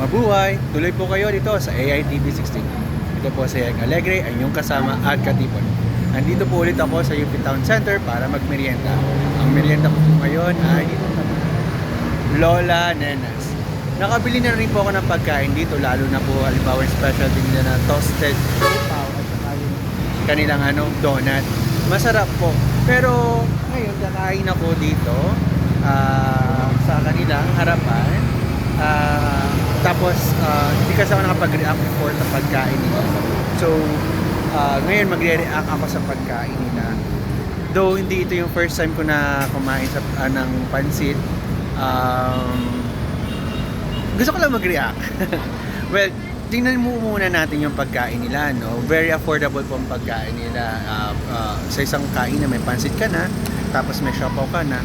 Mabuhay! Tuloy po kayo dito sa AITV 16. Ito po si Ek Alegre, ang inyong kasama at katipon. Nandito po ulit ako sa UP Town Center para magmerienda. Ang merienda ko po ngayon ay sa Lola Nenas. Nakabili na rin po ako ng pagkain dito, lalo na po halimbawa yung specialty nila na toasted pao at saka yung kanilang ano, donut. Masarap po. Pero ngayon kakain ako dito ah, sa kanilang harapan. Ah, tapos ah, hindi kasi ako nakapag-react before sa pagkain nila. So ah, ngayon magre-react ako sa pagkain nila. Though hindi ito yung first time ko na kumain sa ah, ng pansit. Um, gusto ko lang mag-react. well, tingnan mo muna natin yung pagkain nila, no? Very affordable po ang pagkain nila. Ah, ah, sa isang kain na may pansit ka na, tapos may siopaw ka na,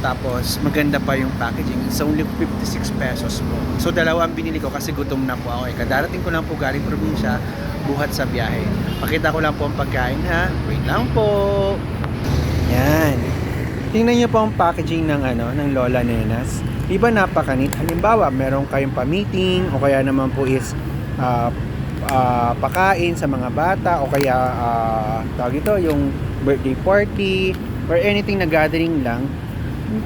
tapos maganda pa yung packaging. It's only 56 pesos po. So dalawa ang binili ko kasi gutom na po ako. Eh, kadarating ko lang po galing probinsya, buhat sa biyahe. Pakita ko lang po ang pagkain ha. Wait lang po. Yan. Tingnan niyo po ang packaging ng ano ng Lola Nenas. Iba napakanit. Halimbawa, meron kayong pa-meeting o kaya naman po is ah, ah, pakain sa mga bata o kaya uh, tawag ito yung birthday party or anything na gathering lang.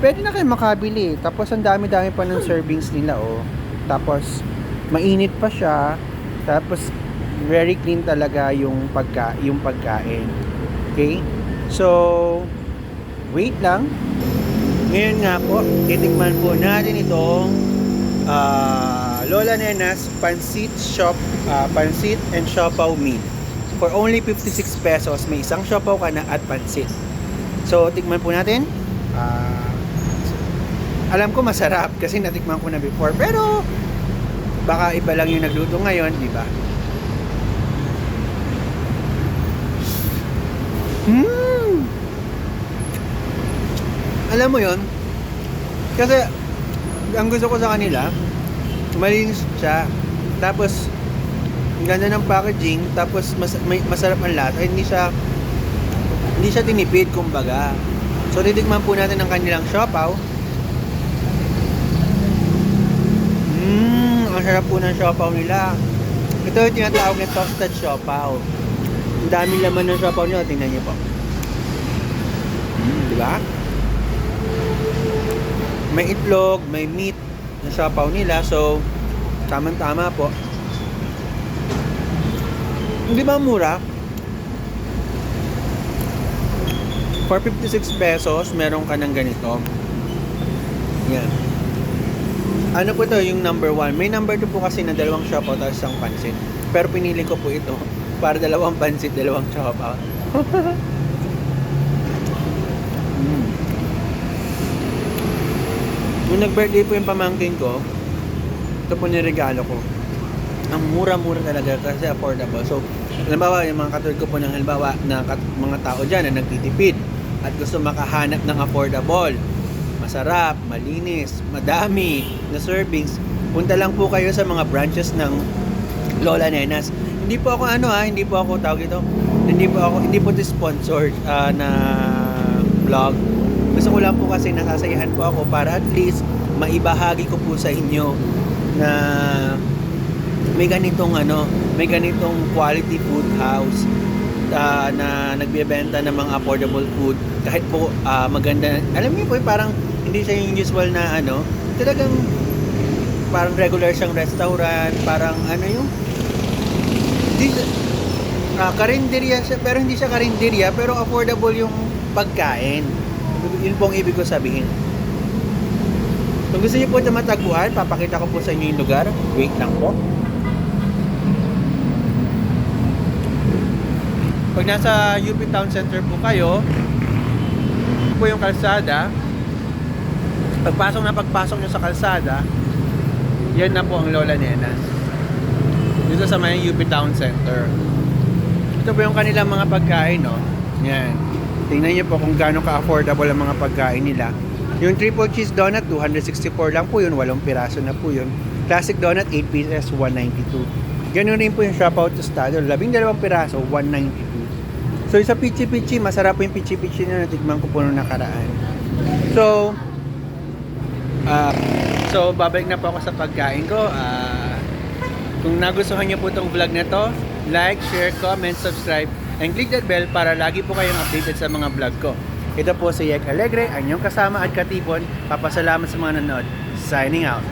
Pwede na kayo makabili. Tapos ang dami-dami pa ng servings nila oh. Tapos mainit pa siya. Tapos very clean talaga yung pagka yung pagkain. Okay? So wait lang. Ngayon nga po, titikman po natin itong ah, Lola Nenas Pansit Shop, ah, Pansit and Siopaw Meal. For only 56 pesos, may isang siopaw ka na at pansit. So, tikman po natin. Ah, alam ko masarap kasi natikman ko na before. Pero, baka iba lang yung nagluto ngayon, di ba? Hmm! Alam mo yon Kasi, ang gusto ko sa kanila, malinis siya. Tapos, ganda ng packaging. Tapos, mas, may, masarap ang lasa. Hindi siya, hindi siya tinipid, kumbaga. So, titikman po natin ang kanilang siopaw. Ang sarap po ng siopaw nila. Ito yung tinatawag na toasted siopaw. Ang dami laman ng siopaw nyo. Tingnan nyo po. Mm, di? May itlog, may meat na siopaw nila. So, tamang-tama po. Hindi ba mura? For 56 pesos, meron ka ng ganito. Yan. Ano po to yung number one? May number 2 po kasi na dalawang siopaw tapos isang pansit. Pero pinili ko po ito para dalawang pansit, dalawang siopaw. mm. Nung nag-birthday po yung pamangkin ko, ito po niregalo ko. Ang mura-mura talaga kasi affordable. So, halimbawa, yung mga katulad ko po ng halimbawa na mga tao dyan na nagtitipid at gusto makahanap ng affordable, masarap, malinis, madami na servings, punta lang po kayo sa mga branches ng Lola Nenas. Hindi po ako ano ha, hindi po ako tawag ito. Hindi po ako hindi po ito sponsored ah, na vlog. Gusto ko lang po kasi nasasayahan po ako para at least maibahagi ko po sa inyo na may ganitong ano, may ganitong quality food house ah, na nagbebenta ng mga affordable food kahit po ah, maganda alam niyo po parang hindi siya yung usual na ano talagang parang regular siyang restaurant parang ano yung di, ah, karinderya siya pero hindi siya karinderya pero affordable yung pagkain. Yun pong ibig ko sabihin. Kung gusto niyo po ito matagpuan papakita ko po sa inyo yung lugar. Wait lang po. Pag nasa UP Town Center po kayo, po yung kalsada. Pagpasok na pagpasok nyo sa kalsada, yan na po ang Lola Nenas. Dito sa may UP Town Center. Ito po yung kanilang mga pagkain, no? Yan. Tingnan niyo po kung gaano ka-affordable ang mga pagkain nila. Yung triple cheese donut, 264 lang po yun. Walong piraso na po yun. Classic donut, 8 pieces, 192. Ganun rin po yung Shopout Tostado. Labing dalawang piraso, 192. So, sa Pichi Pichi, masarap po yung Pichi Pichi na natikman ko po nung nakaraan. So, ah, so babalik na po ako sa pagkain ko. Ah, Kung nagustuhan niyo po itong vlog na to, like, share, comment, subscribe, and click that bell para lagi po kayong updated sa mga vlog ko. Ito po si Yek Alegre, ang inyong kasama at katipon. Papasalamat sa mga nanonood. Signing out.